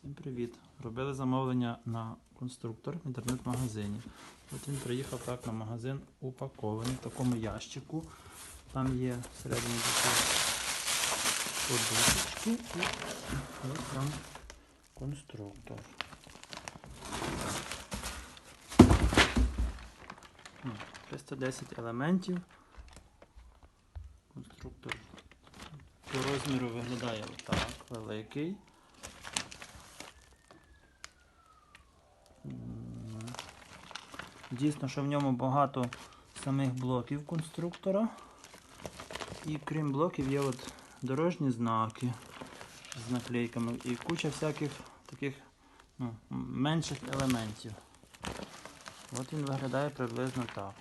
Всім привіт! Робили замовлення на конструктор в інтернет-магазині. От він приїхав так на магазин упакований в такому ящику. Там є всередині подушечки і ось там конструктор. М, 310 елементів. Конструктор по розміру виглядає отак, великий. Дійсно, що в ньому багато самих блоків конструктора. І крім блоків є от дорожні знаки з наклейками і куча всяких таких ну, менших елементів. От він виглядає приблизно так.